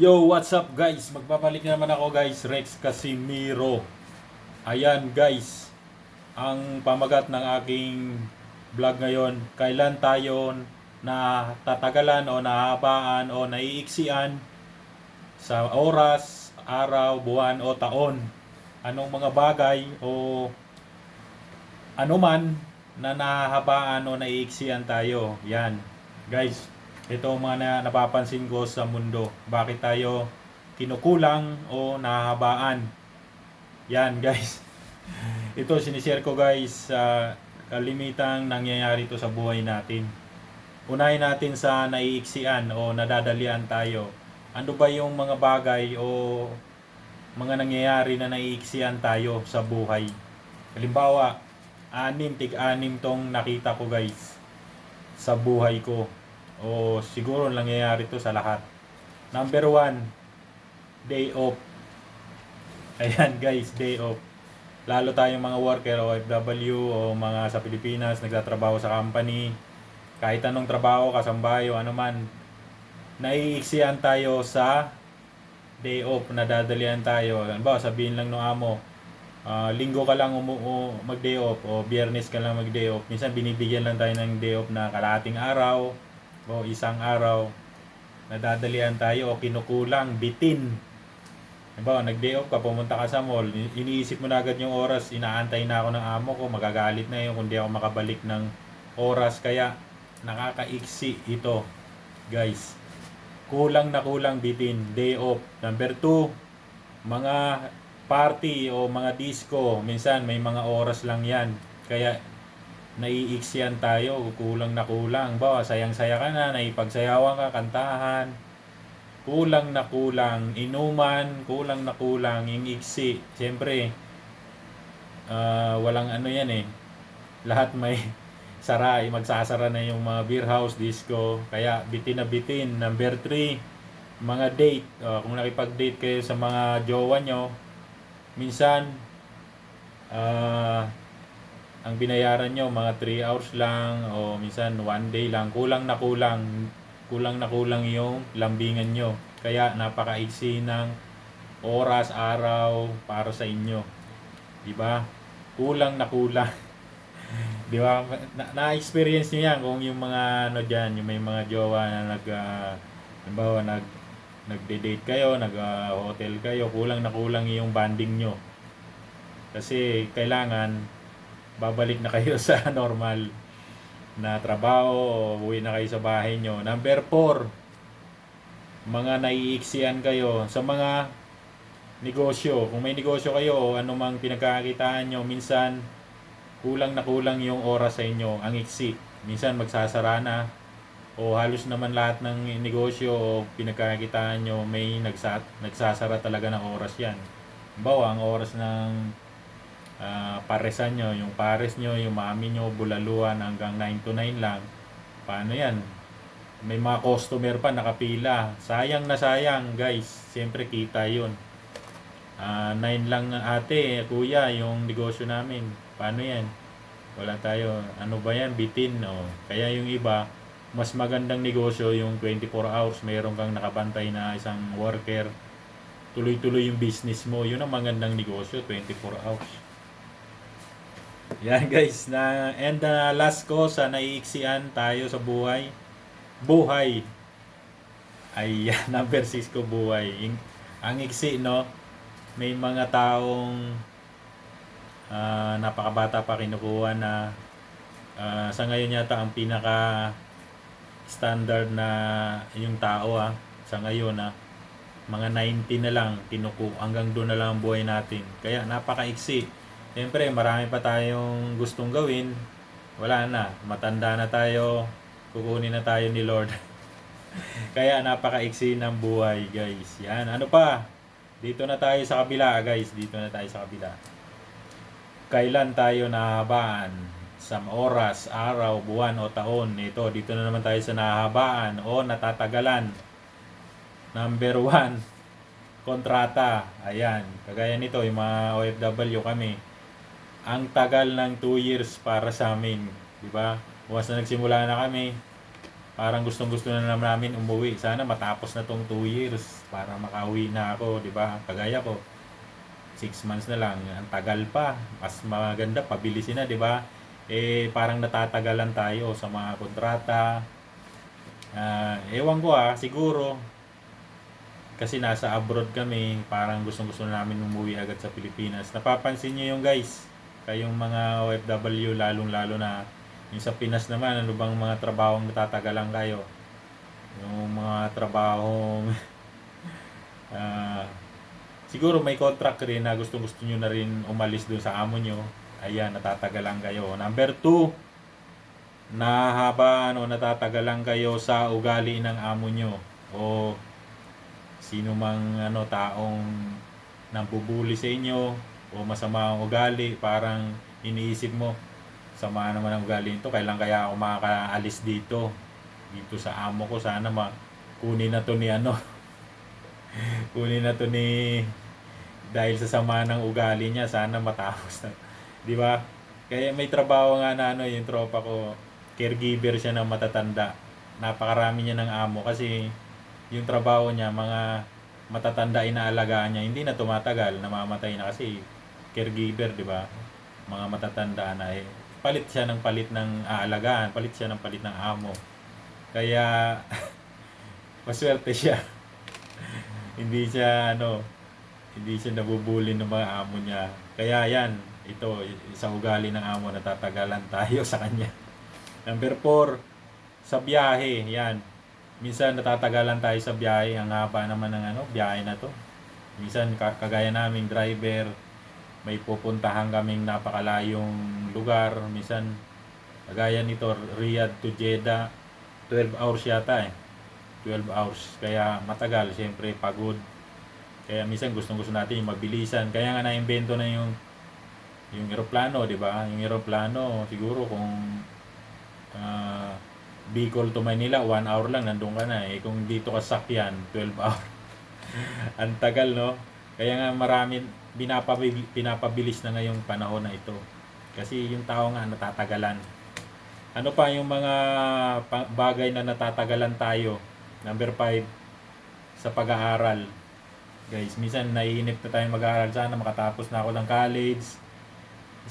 Yo, what's up guys? Magbabalik na naman ako guys, Rex Casimiro. Ayan guys, ang pamagat ng aking vlog ngayon, kailan tayo na tatagalan o nahabaan o naiiksian sa oras, araw, buwan o taon. Anong mga bagay o anuman na nahabaan o naiiksian tayo. Yan. Guys, ito ang mga na, napapansin ko sa mundo. Bakit tayo kinukulang o nahabaan? Yan guys. Ito sinishare ko guys sa kalimitang nangyayari ito sa buhay natin. Unahin natin sa naiiksian o nadadalian tayo. Ano ba yung mga bagay o mga nangyayari na naiiksian tayo sa buhay? Halimbawa, anim, tig-anim tong nakita ko guys sa buhay ko. O siguro nangyayari to sa lahat. Number one, day off. Ayan guys, day off. Lalo tayong mga worker o OFW o mga sa Pilipinas nagtatrabaho sa company. Kahit anong trabaho, kasambahay o ano man. Naiiksiyan tayo sa day off, nadadalian tayo. Halimbawa, sabihin lang no amo, Ah, linggo ka lang umu- o mag-day off o biyernes ka lang mag-day off. Minsan binibigyan lang tayo ng day off na kalahating araw o isang araw. Nadadalian tayo o kinukulang, bitin. Halimbawa, nag-day off ka, pumunta ka sa mall, ini- iniisip mo na agad yung oras, inaantay na ako ng amo ko, magagalit na yun kung di ako makabalik ng oras. Kaya, nakakaiksi ito, guys. Kulang na kulang bitin, day off. Number two, mga party o mga disco, minsan may mga oras lang yan. Kaya naiiksiyan tayo, kulang na kulang. Bawa, sayang-saya ka na, naipagsayawan ka, kantahan. Kulang na kulang, inuman, kulang na kulang, yung iksi. Siyempre, ah, walang ano yan eh. Lahat may sara, eh, magsasara na yung mga beer house, disco. Kaya bitin na bitin. Number 3, mga date. Ah, kung nakipag-date kayo sa mga jowa nyo, minsan ah ang binayaran nyo mga 3 hours lang o minsan 1 day lang kulang na kulang. Kulang na kulang yung lambingan nyo. Kaya napakaiksi ng oras araw para sa inyo. Di ba kulang na kulang. Di ba na- na-experience niyo yan kung yung mga ano diyan yung may mga jowa na nag uh, halimbawa nag nagde-date kayo, nag-hotel kayo, kulang na kulang yung banding nyo. Kasi kailangan babalik na kayo sa normal na trabaho uwi na kayo sa bahay nyo. Number 4, mga naiiksian kayo sa mga negosyo. Kung may negosyo kayo o anumang pinagkakakitaan nyo, minsan kulang na kulang yung oras sa inyo, ang iksi. Minsan magsasara na o halos naman lahat ng negosyo o pinagkakitaan nyo may nagsa, nagsasara talaga ng oras yan. Bawa, ang oras ng ah, paresan nyo, yung pares nyo, yung mami nyo, bulaluan hanggang 9 to 9 lang. Paano yan? May mga customer pa nakapila. Sayang na sayang guys. Siyempre kita yun. Ah, 9 lang ate, kuya, yung negosyo namin. Paano yan? Wala tayo. Ano ba yan? Bitin. O. Kaya yung iba, mas magandang negosyo yung 24 hours. Mayroon kang nakabantay na isang worker. Tuloy-tuloy yung business mo. Yun ang magandang negosyo, 24 hours. Yan guys. Na, and uh, last ko sa naiiksian tayo sa buhay. Buhay. Ay, number 6 ko buhay. Yung- ang iksi, no? May mga taong ah, napakabata pa kinukuha na ah, sa ngayon yata ang pinaka standard na yung tao ah, sa ngayon ah, mga 90 na lang kinuku hanggang doon na lang ang buhay natin. Kaya napakaiksi. Siyempre, marami pa tayong gustong gawin. Wala na. Matanda na tayo. Kukunin na tayo ni Lord. Kaya napakaiksi ng buhay, guys. Yan. Ano pa? Dito na tayo sa kabila, guys. Dito na tayo sa kabila. Kailan tayo nahabaan? Sa oras, araw, buwan o taon. Ito, dito na naman tayo sa nahabaan o natatagalan. Number one, kontrata. Ayan. Kagaya nito, yung mga OFW kami. Ang tagal ng 2 years para sa amin. Di ba? Once na nagsimula na kami, parang gustong gusto na naman namin umuwi. Sana matapos na tong 2 years para makauwi na ako, di ba? Kagaya ko, 6 months na lang. Ang tagal pa. Mas maganda, pabilisin na, di ba? Eh, parang natatagalan tayo sa mga kontrata. Ah, ewan ko ah, siguro. Kasi nasa abroad kami, parang gustong gusto namin umuwi agad sa Pilipinas. Napapansin niyo yung guys, kayong mga OFW, lalong-lalo na yung sa Pinas naman, ano bang mga trabahong natatagalan kayo? Yung mga trabahong ah, siguro may contract rin na gustong gusto nyo na rin umalis dun sa amo nyo. Ayan, natatagalan kayo. Number two, nahaba ano, natatagalan kayo sa ugali ng amo nyo. O sino mang ano, taong nambubuli sa inyo o masama ang ugali, parang iniisip mo, sama naman ang ugali nito, kailan kaya ako makakaalis dito? Dito sa amo ko, sana ma kunin na to ni ano, kunin na to ni dahil sa sama ng ugali niya, sana matapos na. Di ba? Kaya may trabaho nga na ano, yung tropa ko, caregiver siya ng matatanda. Napakarami niya ng amo kasi yung trabaho niya, mga matatanda inaalagaan niya, hindi na tumatagal, namamatay na kasi caregiver, di ba? Mga matatanda na eh. Palit siya ng palit ng aalagaan, palit siya ng palit ng amo. Kaya, maswerte siya. hindi siya, ano, hindi siya nabubuli ng mga amo niya. Kaya yan, ito, sa ugali ng amo, natatagalan tayo sa kanya. Number 4, sa biyahe, yan. Minsan natatagalan tayo sa biyahe, ang haba naman ng ano, biyahe na to. Minsan ka- kagaya naming driver, may pupuntahan kaming napakalayong lugar. Minsan, kagaya nito, Riyadh to Jeddah, 12 hours yata eh. 12 hours. Kaya matagal, siyempre pagod. Kaya minsan gustong gusto natin yung mabilisan. Kaya nga na-invento na yung yung eroplano, di ba? Yung eroplano, siguro kung ah, Bicol to Manila, 1 hour lang, nandun ka na. Eh, kung dito ka sakyan, 12 hour. Ang tagal, no? Kaya nga marami, pinapabil, pinapabilis na ngayong panahon na ito. Kasi yung tao nga natatagalan. Ano pa yung mga bagay na natatagalan tayo? Number 5, sa pag-aaral. Guys, minsan naiinip na tayo mag-aaral. Sana makatapos na ako ng college.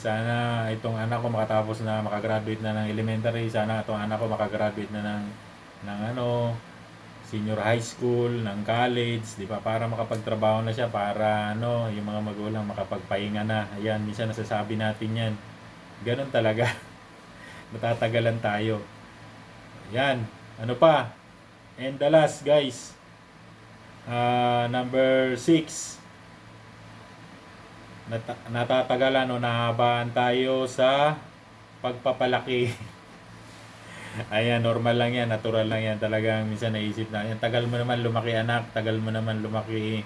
Sana itong anak ko makatapos na makagraduate na ng elementary. Sana itong anak ko makagraduate na ng, ng ano, senior high school, ng college, di ba? Para makapagtrabaho na siya, para ano, yung mga magulang makapagpahinga na. Ayan, minsan nasasabi natin yan. Ganun talaga. Natatagalan tayo. Yan. Ano pa? And the last, guys. Ah, number 6. Nata- natatagalan o nahabaan tayo sa pagpapalaki. Ayan, normal lang yan, natural lang yan. Talagang minsan naisip na, yan, tagal mo naman lumaki anak, tagal mo naman lumaki,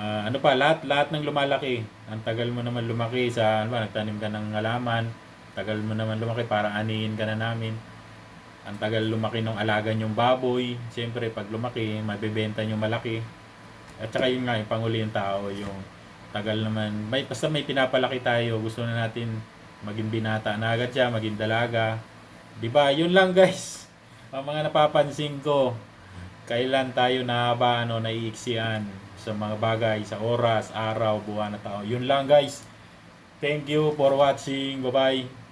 ah, ano pa, lahat, lahat ng lumalaki. Ang tagal mo naman lumaki sa, ano ba, nagtanim ka ng halaman, tagal mo naman lumaki para anihin ka na namin. Ang tagal lumaki ng alaga yung baboy. Siyempre, pag lumaki, mabibenta yung malaki. At saka yun nga, yung panguli yung tao, yung tagal naman. May, basta may pinapalaki tayo, gusto na natin maging binata na agad siya, maging dalaga. Di ba? Yun lang guys. Ang mga napapansin ko, kailan tayo nahaba, ano, naiiksian sa mga bagay, sa oras, araw, buwan na tao. Yun lang guys. Thank you for watching. Bye-bye.